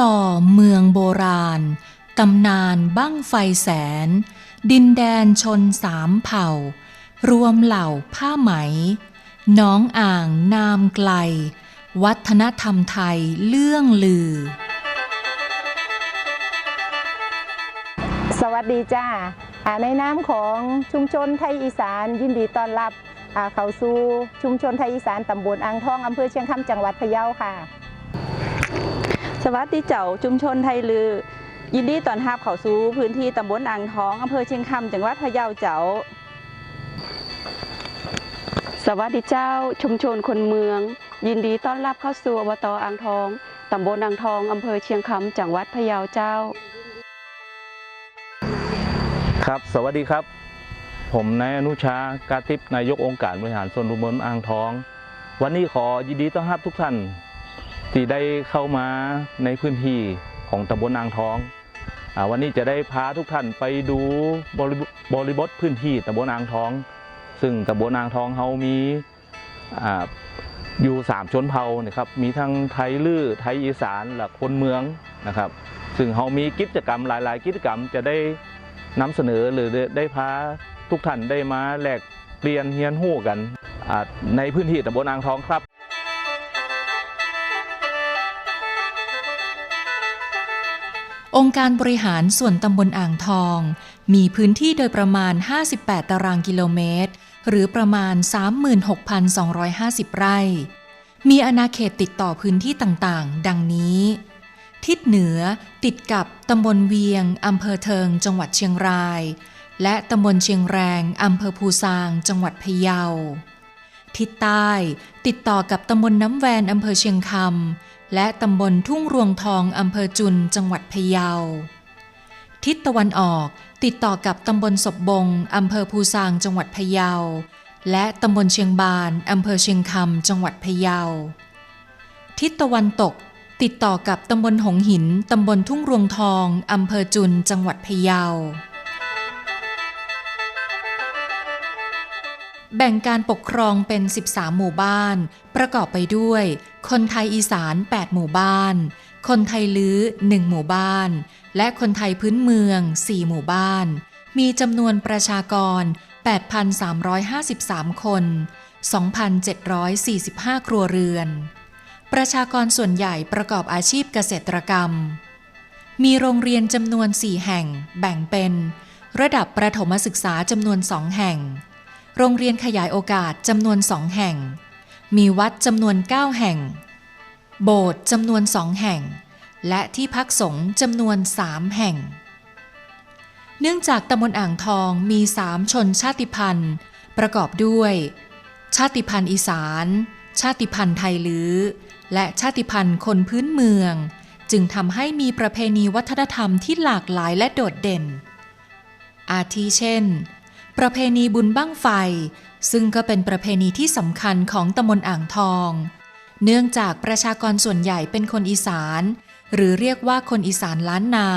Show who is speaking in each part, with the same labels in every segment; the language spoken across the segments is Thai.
Speaker 1: ลอเมืองโบราณ ตำนานบั้งไฟแสน ดินแดนชนสามเผ่า รวมเหล่าผ้าไหม น้องอ่างนามไกล วัฒนธรรมไทยเลื่องลือ
Speaker 2: สวัสดีจ้าอ่าในนามของชุมชนไทยอีสานยินดีต้อนรับเขาสู่ชุมชนไทยอีสานตำบลอ่างทองอำเภอเชียงคำจังหวัดพะเยาค่ะ
Speaker 3: สวัสดีเจ้าชุมชนไทยลือ ยินดีต้อนรับเข้าสู่พื้นที่ตำบลอ่างทองอำเภอเชียงคำจังหวัดพะเยาเจ้า สวัสดีเจ้าชุมชนคนเมือง ยินดีต้อนรับเข้าสู่อบตอ่างทองตำบลอ่างทองอำเภอเชียงคำจังหวัดพะเยาเจ้า
Speaker 4: ครับสวัสดีครับ ผมนายอนุชากาติปนายกองค์การบริหารส่วนตำบลอ่างทอง วันนี้ขอยินดีต้อนรับทุกท่าน ที่ได้เข้ามาในพื้นที่ของตำบลอ่างทองอวันนี้จะได้พาทุกท่านไปดูบริบบรบทพื้นที่ตำบลอ่างทอง ซึ่งตำบลอ่างทองเขามีออยู่สามชนเผ่านะครับมีทั้งไทยลื้อไทยอีสานและคนเมืองนะครับ ซึ่งเขามีกิจกรรมหลาย ๆ กิจกรรมจะได้นำเสนอหรือได้พาทุกท่านได้มาแลกเปลี่ยนเฮียนหู้กันในพื้นที่ตำบลอ่างทองครับ
Speaker 1: องค์การบริหารส่วนตำบลอ่างทอง มีพื้นที่โดยประมาณ 58 ตารางกิโลเมตร หรือประมาณ 36,250 ไร่ มีอาณาเขตติดต่อพื้นที่ต่างๆ ดังนี้ ทิศเหนือติดกับตำบลเวียงอำเภอเทิง จังหวัดเชียงราย และตำบลเชียงแรงอำเภอภูซาง จังหวัดพะเยา ทิศใต้ติดต่อกับตำบลน้ำแวนอำเภอเชียงคำ และตำบลทุ่งรวงทองอำเภอจุนจังหวัดพะเยา ทิศตะวันออกติดต่อกับตำบลศพบงอำเภอภูซางจังหวัดพะเยา และตำบลเชียงบานอำเภอเชียงคำจังหวัดพะเยา ทิศตะวันตกติดต่อกับตำบลหงหินตำบลทุ่งรวงทองอำเภอจุนจังหวัดพะเยา แบ่งการปกครองเป็น 13 หมู่บ้าน ประกอบไปด้วย คนไทยอีสาน 8 หมู่บ้าน คนไทยลื้อ 1 หมู่บ้าน และคนไทยพื้นเมือง 4 หมู่บ้าน มีจำนวนประชากร 8,353 คน 2,745 ครัวเรือน ประชากรส่วนใหญ่ประกอบอาชีพเกษตรกรรม มีโรงเรียนจำนวน 4 แห่ง แบ่งเป็น ระดับประถมศึกษาจำนวน 2 แห่ง โรงเรียนขยายโอกาสจำนวน 2 แห่ง มีวัดจำนวน 9 แห่ง โบสถ์จำนวน2แห่ง และที่พักสงฆ์จำนวน3แห่ง เนื่องจากตำบลอ่างทองมี3ชนชาติพันธุ์ ประกอบด้วย ชาติพันธุ์อีสาน ชาติพันธุ์ไทยลื้อและชาติพันธุ์คนพื้นเมือง จึงทำให้มีประเพณีวัฒนธรรมที่หลากหลายและโดดเด่น อาทิเช่น ประเพณีบุญบั้งไฟ ซึ่งก็เป็นประเพณีที่สำคัญของตำบลอ่างทอง เนื่องจากประชากรส่วนใหญ่เป็นคนอีสาน หรือเรียกว่าคนอีสานล้านนา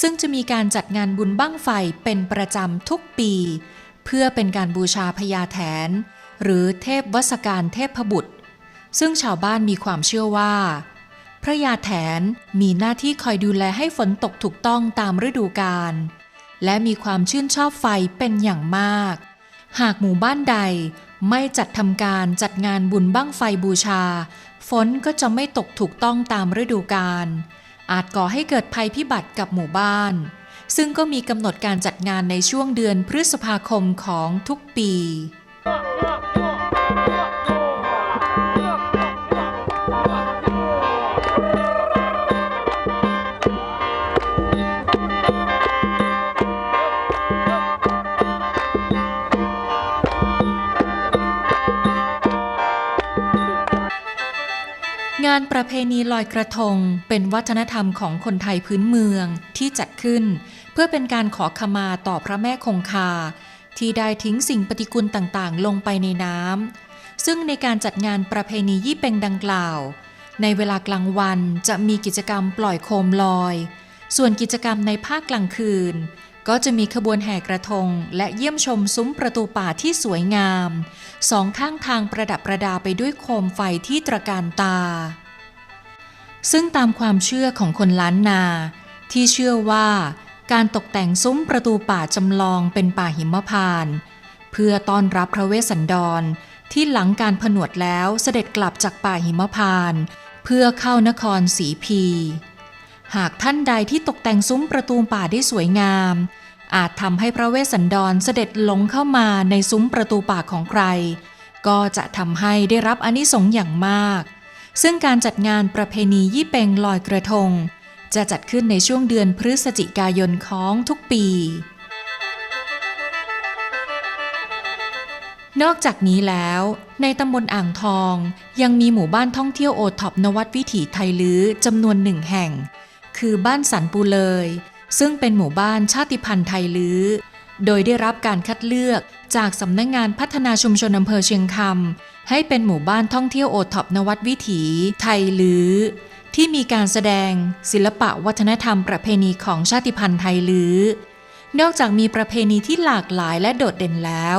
Speaker 1: ซึ่งจะมีการจัดงานบุญบั้งไฟเป็นประจำทุกปี เพื่อเป็นการบูชาพญาแถน หรือเทพวสการเทพบุตร ซึ่งชาวบ้านมีความเชื่อว่า พระยาแถนมีหน้าที่คอยดูแลให้ฝนตกถูกต้องตามฤดูกาลและมีความชื่นชอบไฟเป็นอย่างมาก หากหมู่บ้านใดไม่จัดทำการจัดงานบุญบั้งไฟบูชา ฝนก็จะไม่ตกถูกต้องตามฤดูกาล อาจก่อให้เกิดภัยพิบัติกับหมู่บ้าน ซึ่งก็มีกำหนดการจัดงานในช่วงเดือนพฤษภาคมของทุกปีานประเพณีลอยกระทงเป็นวัฒนธรรมของคนไทยพื้นเมืองที่จัดขึ้น เพื่อเป็นการขอขมาต่อพระแม่คงคา ที่ได้ทิ้งสิ่งปฏิกูลต่างๆ ลงไปในน้ำซึ่งในการจัดงานประเพณียี่เป็งดังกล่าว ในเวลากลางวันจะมีกิจกรรมปล่อยโคมลอย ส่วนกิจกรรมในภาคกลางคืน ก็จะมีขบวนแห่กระทง และเยี่ยมชมซุ้มประตูป่าที่สวยงามสองข้างทางประดับประดาไปด้วยโคมไฟที่ตระการตา ซึ่งตามความเชื่อของคนล้านนา ที่เชื่อว่าการตกแต่งซุ้มประตูป่าจำลองเป็นป่าหิมพาน เพื่อต้อนรับพระเวสสันดรที่หลังการผนวดแล้วเสด็จกลับจากป่าหิมพาน เพื่อเข้านครสีพี หากท่านใดที่ตกแต่งซุ้มประตูป่าได้สวยงาม อาจทำให้พระเวสสันดรเสด็จหลงเข้ามาในซุ้มประตูป่าของใคร ก็จะทำให้ได้รับอนิสงส์อย่างมาก ซึ่งการจัดงานประเพณียี่เปงลอยกระทง จะจัดขึ้นในช่วงเดือนพฤศจิกายนของทุกปี นอกจากนี้แล้ว ในตำบลอ่างทอง ยังมีหมู่บ้านท่องเที่ยวโอท็อปนวัดวิถีไทยลื้อจำนวนหนึ่งแห่ง คือบ้านสันปูเลย ซึ่งเป็นหมู่บ้านชาติพันธุ์ไทยลื้อ โดยได้รับการคัดเลือกจากสำนักงงานพัฒนาชุมชนอำเภอเชียงคำให้เป็นหมู่บ้านท่องเที่ยวโอท็อปนวัดวิถี ไทยลื้อที่มีการแสดงศิลปะวัฒนธรรมประเพณีของชาติพันธุ์ไทยลื้อนอกจากมีประเพณีที่หลากหลายและโดดเด่นแล้ว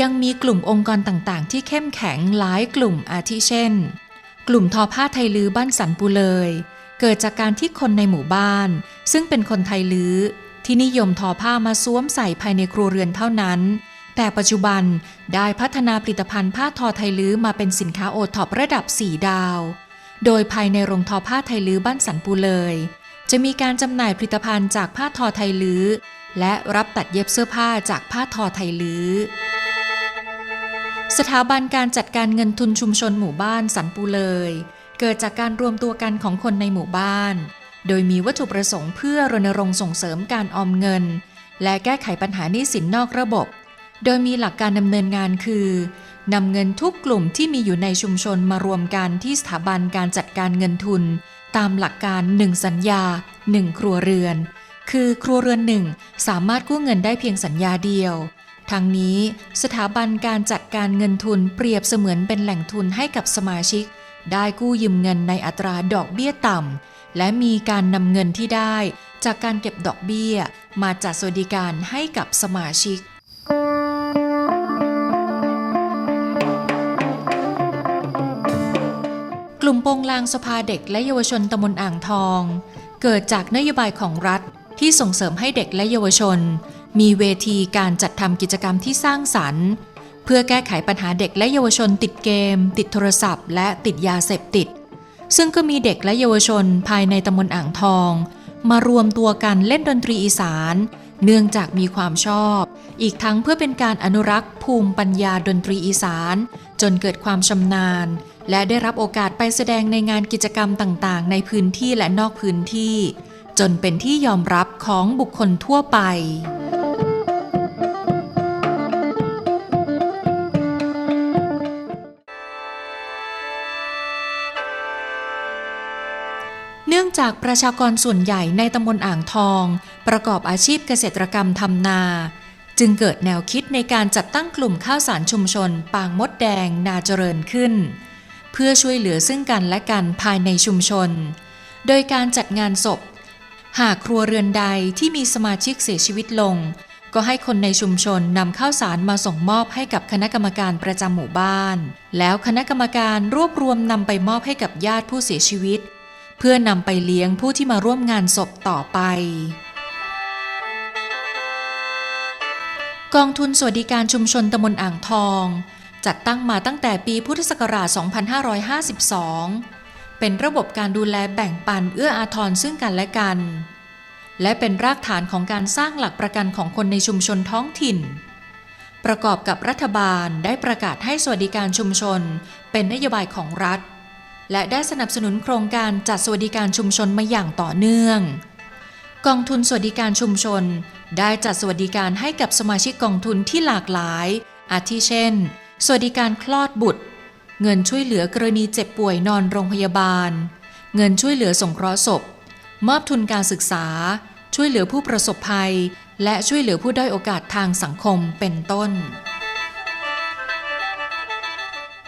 Speaker 1: ยังมีกลุ่มองค์กรต่างๆ ที่เข้มแข็งหลายกลุ่มอาทิเช่น กลุ่มทอผ้าไทยลื้อบ้านสันปูเลย เกิดจากการที่คนในหมู่บ้าน ซึ่งเป็นคนไทยลื้อ ที่นิยมทอผ้ามาสวมใส่ภายในครัวเรือนเท่านั้น แต่ปัจจุบันได้พัฒนาผลิตภัณฑ์ผ้าทอไทยลื้อมาเป็นสินค้าโอท็อประดับ 4 ดาว โดยภายในโรงทอผ้าไทยลื้อบ้านสันปูเลย จะมีการจำหน่ายผลิตภัณฑ์จากผ้าทอไทยลื้อ และรับตัดเย็บเสื้อผ้าจากผ้าทอไทยลื้อสถาบันการจัดการเงินทุนชุมชนหมู่บ้านสันปูเลย เกิดจากการรวมตัวกันของคนในหมู่บ้าน โดยมีวัตถุประสงค์เพื่อรณรงค์ส่งเสริมการออมเงิน และแก้ไขปัญหาหนี้สินนอกระบบ โดยมีหลักการดำเนินงานคือนำเงินทุกกลุ่มที่มีอยู่ในชุมชนมารวมกันที่สถาบันการจัดการเงินทุน ตามหลักการ 1 สัญญา 1 ครัวเรือน คือครัวเรือนหนึ่งสามารถกู้เงินได้เพียงสัญญาเดียวทั้งนี้สถาบันการจัดการเงินทุนเปรียบเสมือนเป็นแหล่งทุนให้กับสมาชิก ได้กู้ยืมเงินในอัตราดอกเบี้ยต่ำ และมีการนำเงินที่ได้ จากการเก็บดอกเบี้ย มาจัดสวัสดิการให้กับสมาชิกกลุ่มโปงลางสภาเด็กและเยาวชนตำบลอ่างทอง เกิดจากนโยบายของรัฐที่ส่งเสริมให้เด็กและเยาวชน มีเวทีการจัดทำกิจกรรมที่สร้างสรรค์ เพื่อแก้ไขปัญหาเด็กและเยาวชนติดเกม ติดโทรศัพท์ และติดยาเสพติด ซึ่งก็มีเด็กและเยาวชนภายในตำบลอ่างทอง มารวมตัวกันเล่นดนตรีอีสาน เนื่องจากมีความชอบ อีกทั้งเพื่อเป็นการอนุรักษ์ภูมิปัญญาดนตรีอีสาน จนเกิดความชำนาญ และได้รับโอกาสไปแสดงในงานกิจกรรมต่างๆ ในพื้นที่และนอกพื้นที่ จนเป็นที่ยอมรับของบุคคลทั่วไป จากประชากรส่วนใหญ่ในตำบลอ่างทอง ประกอบอาชีพเกษตรกรรมทำนา จึงเกิดแนวคิดในการจัดตั้งกลุ่มข้าวสารชุมชน ปางมดแดงนาเจริญขึ้น เพื่อช่วยเหลือซึ่งกันและกันภายในชุมชน โดยการจัดงานศพ หากครัวเรือนใดที่มีสมาชิกเสียชีวิตลง ก็ให้คนในชุมชนนำข้าวสารมาส่งมอบให้กับคณะกรรมการประจำหมู่บ้าน แล้วคณะกรรมการรวบรวมนำไปมอบให้กับญาติผู้เสียชีวิต พื่อนำไปเลี้ยงผู้ที่มาร่วมงานศพต่อไป กองทุนสวัสดิการชุมชนตำบลอ่างทอง จัดตั้งมาตั้งแต่ปีพุทธศักราช 2552 เป็นระบบการดูแลแบ่งปันเอื้ออาทรซึ่งกันและกัน และเป็นรากฐานของการสร้างหลักประกันของคนในชุมชนท้องถิ่น ประกอบกับรัฐบาลได้ประกาศให้สวัสดิการชุมชน เป็นนโยบายของรัฐ และได้สนับสนุนโครงการจัดสวัสดิการชุมชนมาอย่างต่อเนื่อง กองทุนสวัสดิการชุมชน ได้จัดสวัสดิการให้กับสมาชิกกองทุนที่หลากหลาย อาทิเช่น สวัสดิการคลอดบุตร เงินช่วยเหลือกรณีเจ็บป่วยนอนโรงพยาบาล เงินช่วยเหลือสงเคราะห์ศพ มอบทุนการศึกษา ช่วยเหลือผู้ประสบภัย และช่วยเหลือผู้ด้อยโอกาสทางสังคมเป็นต้น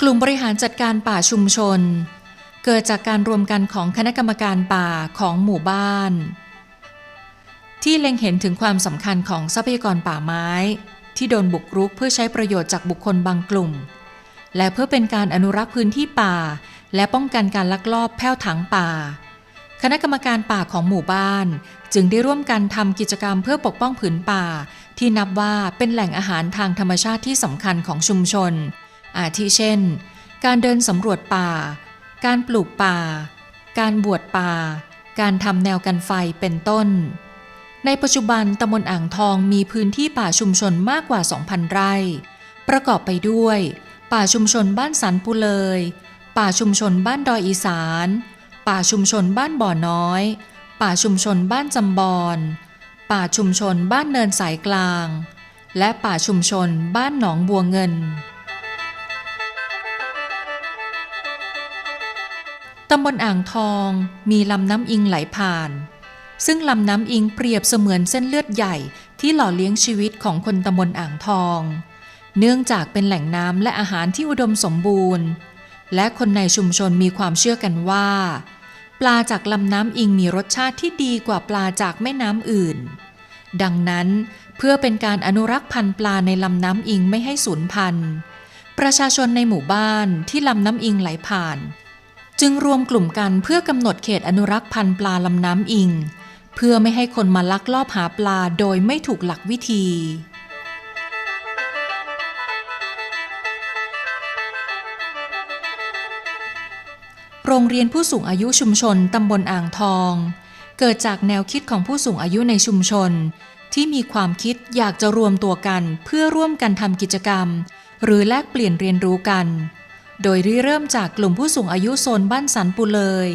Speaker 1: กลุ่มบริหารจัดการป่าชุมชน เกิดจากการรวมกันของคณะกรรมการป่าของหมู่บ้าน ที่เล็งเห็นถึงความสำคัญของทรัพยากรป่าไม้ ที่โดนบุกรุกเพื่อใช้ประโยชน์จากบุคคลบางกลุ่ม และเพื่อเป็นการอนุรักษ์พื้นที่ป่า และป้องกันการลักลอบแผ้วถางป่า คณะกรรมการป่าของหมู่บ้าน จึงได้ร่วมกันทำกิจกรรมเพื่อปกป้องผืนป่า ที่นับว่าเป็นแหล่งอาหารทางธรรมชาติที่สำคัญของชุมชน อาทิเช่น การเดินสำรวจป่า การปลูกป่า การบวชป่า การทำแนวกันไฟเป็นต้น ในปัจจุบันตำบลอ่างทองมีพื้นที่ป่าชุมชนมากกว่า 2,000 ไร่ ประกอบไปด้วย ป่าชุมชนบ้านสันปุเลย ป่าชุมชนบ้านดอยอีสาน ป่าชุมชนบ้านบ่อน้อย ป่าชุมชนบ้านจำบอนป่าชุมชนบ้านเนินสายกลาง และป่าชุมชนบ้านหนองบัวเงิน ตำบลอ่างทองมีลำน้ำอิงไหลผ่าน ซึ่งลำน้ำอิงเปรียบเสมือนเส้นเลือดใหญ่ที่หล่อเลี้ยงชีวิตของคนตำบลอ่างทอง เนื่องจากเป็นแหล่งน้ำและอาหารที่อุดมสมบูรณ์ และคนในชุมชนมีความเชื่อกันว่า ปลาจากลำน้ำอิงมีรสชาติที่ดีกว่าปลาจากแม่น้ำอื่น ดังนั้นเพื่อเป็นการอนุรักษ์พันธุ์ปลาในลำน้ำอิงไม่ให้สูญพันธุ์ประชาชนในหมู่บ้านที่ลำน้ำอิงไหลผ่าน จึงรวมกลุ่มกันเพื่อกำหนดเขตอนุรักษ์พันธุ์ปลาลำน้ำอิง เพื่อไม่ให้คนมาลักลอบหาปลาโดยไม่ถูกหลักวิธี โรงเรียนผู้สูงอายุชุมชนตำบลอ่างทอง เกิดจากแนวคิดของผู้สูงอายุในชุมชน ที่มีความคิดอยากจะรวมตัวกันเพื่อร่วมกันทำกิจกรรม หรือแลกเปลี่ยนเรียนรู้กัน โดยริเริ่มจากกลุ่มผู้สูงอายุโซนบ้านสันปุเลย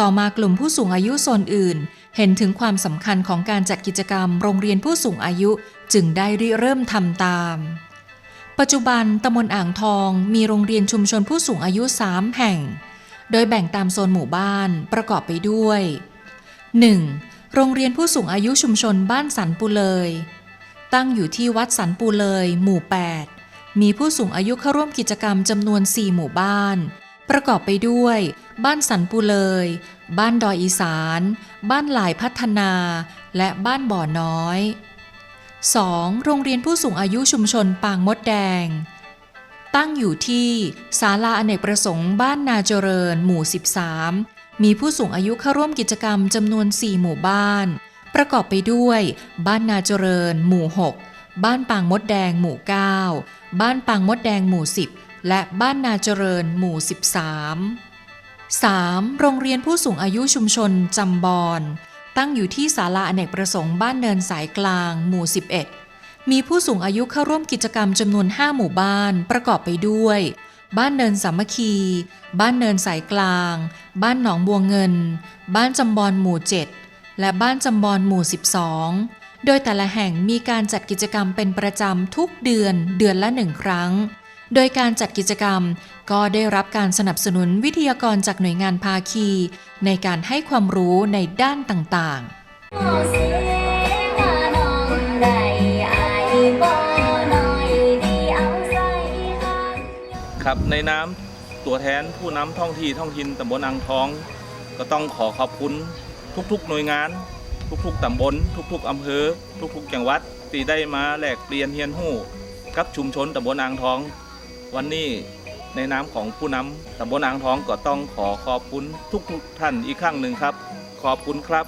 Speaker 1: ต่อมากลุ่มผู้สูงอายุโซนอื่น เห็นถึงความสำคัญของการจัดกิจกรรมโรงเรียนผู้สูงอายุจึงได้ริเริ่มทำตาม ปัจจุบันตำบลอ่างทองมีโรงเรียนชุมชนผู้สูงอายุ 3 แห่ง โดยแบ่งตามโซนหมู่บ้านประกอบไปด้วย 1. โรงเรียนผู้สูงอายุชุมชนบ้านสันปุเลย ตั้งอยู่ที่วัดสันปุเลย หมู่ 8 มีผู้สูงอายุเข้าร่วมกิจกรรมจำนวน 4 หมู่บ้าน ประกอบไปด้วย บ้านสันปุเลย บ้านดอยอีสาน บ้านหลายพัฒนา และบ้านบ่อน้อย 2. โรงเรียนผู้สูงอายุชุมชนปางมดแดง ตั้งอยู่ที่ศาลาอเนกประสงค์บ้านนาเจริญ หมู่ 13 มีผู้สูงอายุเข้าร่วมกิจกรรมจำนวน 4 หมู่บ้าน ประกอบไปด้วย บ้านนาเจริญ หมู่ 6 บ้านปางมดแดง หมู่ 9 บ้านปางมดแดงหมู่ 10 และบ้านนาเจริญหมู่ 13 3. โรงเรียนผู้สูงอายุชุมชนจำบอนตั้งอยู่ที่ศาลาอเนกประสงค์บ้านเนินสายกลางหมู่ 11 มีผู้สูงอายุเข้าร่วมกิจกรรมจำนวน 5 หมู่บ้านประกอบไปด้วย บ้านเนินสามัคคี บ้านเนินสายกลาง บ้านหนองบัวเงิน บ้านจำบอนหมู่ 7 และบ้านจำบอนหมู่ 12 โดยแต่ละแห่งมีการจัดกิจกรรมเป็นประจำทุกเดือนเดือนละหนึ่งครั้ง โดยการจัดกิจกรรมก็ได้รับการสนับสนุนวิทยากรจากหน่วยงานภาคี ในการให้ความรู้ในด้านต่างๆ
Speaker 4: ครับในน้ำตัวแทนผู้นำท้องที่ท้องถิ่นตำบลอ่างทอง ก็ต้องขอขอบคุณทุกๆ หน่วยงาน ทุกๆตำบลทุกๆอำเภอ ทุกๆจังหวัดที่ได้มาแลกเปลี่ยนเฮียนหู้กับชุมชนตำบลอ่างทอง วันนี้ในนามของผู้นำตำบลอ่างทองก็ต้องขอขอบคุณทุกๆท่านอีกครั้งหนึ่งครับ ขอบคุณครับ